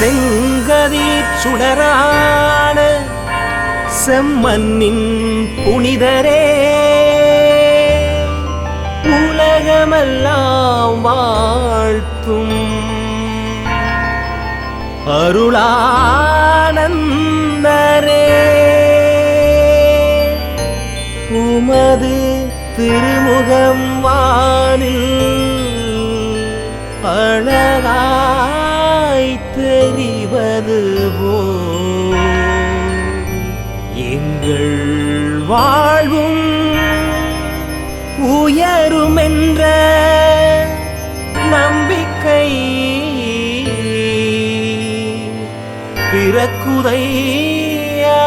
செங்கதி சுடரான செம்மண்ணின் புனிதரே. உலகமெல்லாம் வாழ்த்தும். அருளானந்தரே. உமது திருமுகம் வானில் அழகா தெரிவது போ எங்கள் வாழ்வும் உயரும் என்ற நம்பிக்கை பிறக்குதையா?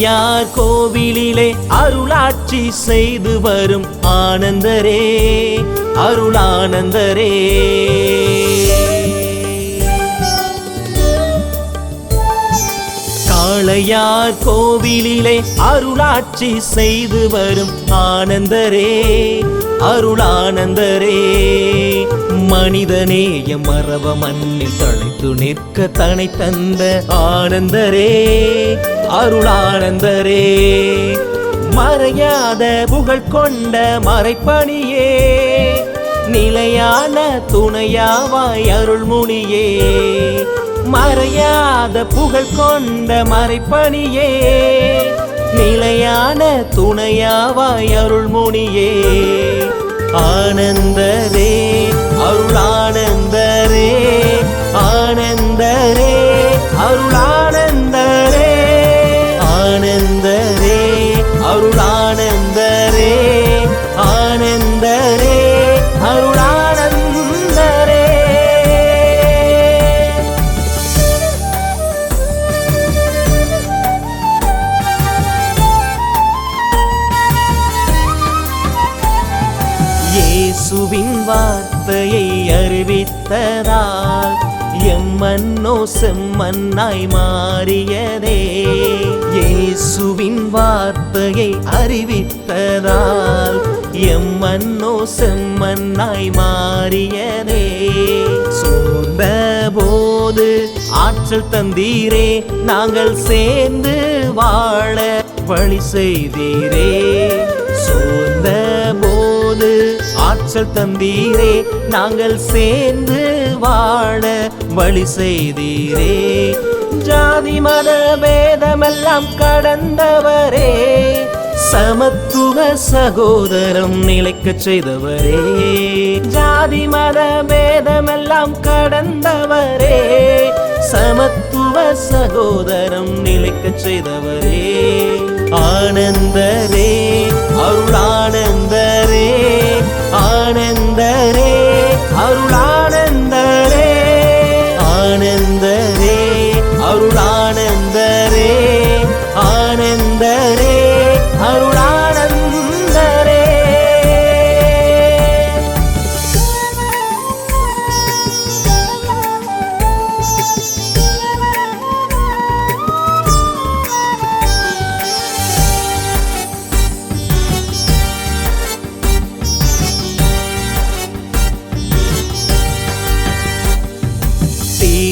காளையார் கோவிலிலே அருளாட்சி செய்து வரும் ஆனந்தரே அருளானந்தரே. ஆளையார் கோவிலிலே அருளாட்சி செய்து வரும் ஆனந்தரே அருளானந்தரே. மனிதநேய மரப மண்ணில் தழைத்து நிற்க தனை தந்த ஆனந்தரே அருளானந்தரே. மறையாத புகழ் கொண்ட மறைப்பணியே நிலையான துணையாவாய் அருள்முனியே. மறையாத புகழ் கொண்ட மறைப்பணியே நிலையான துணையாவாய் அருள்முனியே. ஆனந்த வார்த்தையை அறிவித்ததால் எம்மன்னோ செம்மன்னாய் மாறியதே. இயேசுவின் வார்த்தையை அறிவித்ததால் எம்மன்னோ செம்மன்னாய் மாறியதே. சோர்ந்த போது ஆற்றல் தந்தீரே நாங்கள் சேர்ந்து வாழ வழி செய்தீரே. சோர்ந்த போது ஆற்றல் தந்தீரே நாங்கள் சேர்ந்து வாழ வழி செய்தீரே. ஜாதி மத பேதமெல்லாம் கடந்தவரே சமத்துவ சகோதரம் நிலைக்க செய்தவரே. ஜாதி மத பேதமெல்லாம் கடந்தவரே சமத்துவ சகோதரம் நிலைக்க செய்தவரே. ஆனந்தரே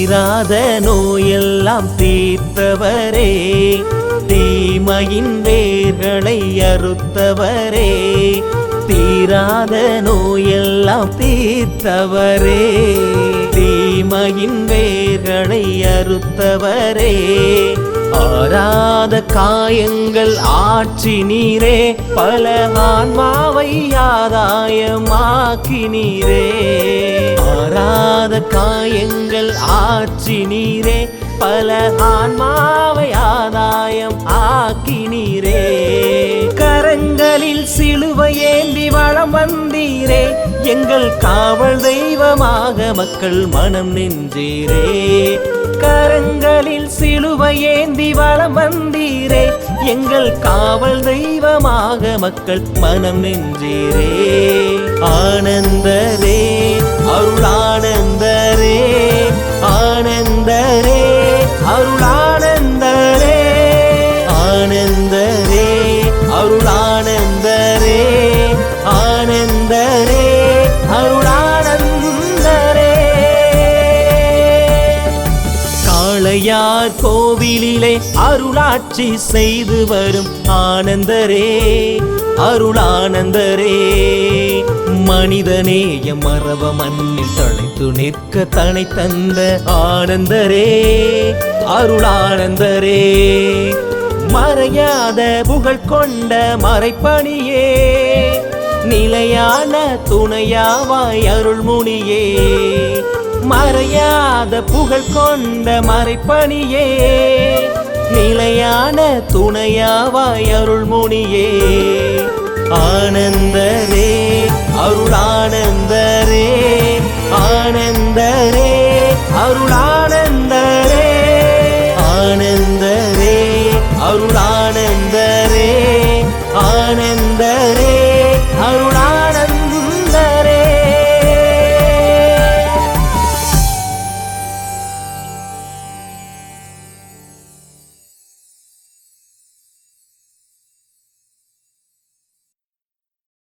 தீராத நோயெல்லாம் தீர்த்தவரே தீமையின் வேர்களை அறுத்தவரே தீராத நோயெல்லாம் தீர்த்தவரே தீமையின் வேர்களை அறுத்தவரே ஆராத காயங்கள் ஆட்சி நீரே பல ஆன்மாவை ஆதாயமாக்கி நீரே. ஆராத காயங்கள் ஆட்சி நீரே பல ஆன்மாவை ஆதாயம் ஆ எங்கள் காவல் தெய்வமாக மக்கள் மனம் நின்றீரே. கரங்களில் சிலுவை ஏந்தி வளம் வந்தீரே. எங்கள் காவல் தெய்வமாக மக்கள் மனம் நின்றீரே. ஆனந்தரே அருளானந்த அடையார் கோவிலிலே அருளாட்சி செய்து வரும் ஆனந்தரே அருளானந்தரே. மனிதநேய மரப மண்ணில் தழைத்து நிற்க தனை தந்த ஆனந்தரே அருளானந்தரே. மறையாத புகழ் கொண்ட மறைப்பணியே நிலையான துணையாவாய் அருள்முனியே. மறையாத புகழ் கொண்ட மறைப்பணியே நிலையான துணையாவாய் அருள்மொழியே ஆனந்தரே அருளானந்தரே ஆனந்தரே அருளானந்தரே. ஆனந்தரே அருளா